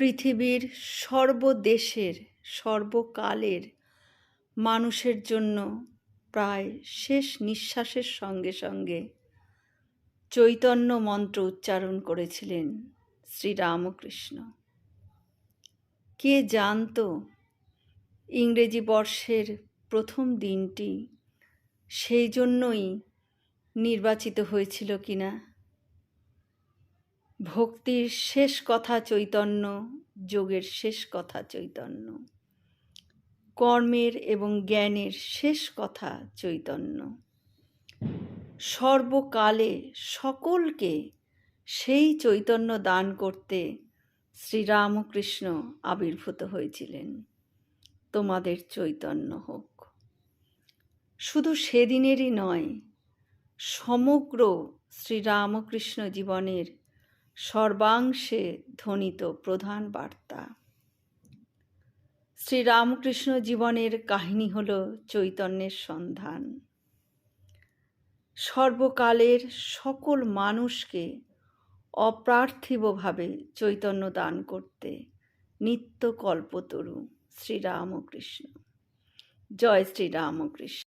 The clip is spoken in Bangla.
পৃথিবীর সর্বদেশের, সর্বকালের মানুষের জন্য প্রায় শেষ নিঃশ্বাসের সঙ্গে সঙ্গে চৈতন্য মন্ত্র উচ্চারণ করেছিলেন শ্রীরামকৃষ্ণ। কে জানতো ইংরেজি বর্ষের প্রথম দিনটি সেই জন্যই নির্বাচিত হয়েছিল কিনা? ভক্তির শেষ কথা চৈতন্য, যোগের শেষ কথা চৈতন্য। কর্মের এবং জ্ঞানের শেষ কথা চৈতন্য। সর্বকালে সকলকে সেই চৈতন্য দান করতে শ্রীরামকৃষ্ণ আবির্ভূত হয়েছিলেন। তোমাদের চৈতন্য হোক। শুধু সেদিনেরই নয়, সমগ্র শ্রীরামকৃষ্ণ জীবনের সর্বাংশে ধ্বনিত প্রধান বার্তা। শ্রীরামকৃষ্ণ জীবনের কাহিনী হল চৈতন্যের সন্ধান। সর্বকালের সকল মানুষকে অপ্রার্থিবভাবে চৈতন্য দান করতে নিত্য কল্পতরু শ্রীরামকৃষ্ণ। জয় শ্রীরামকৃষ্ণ।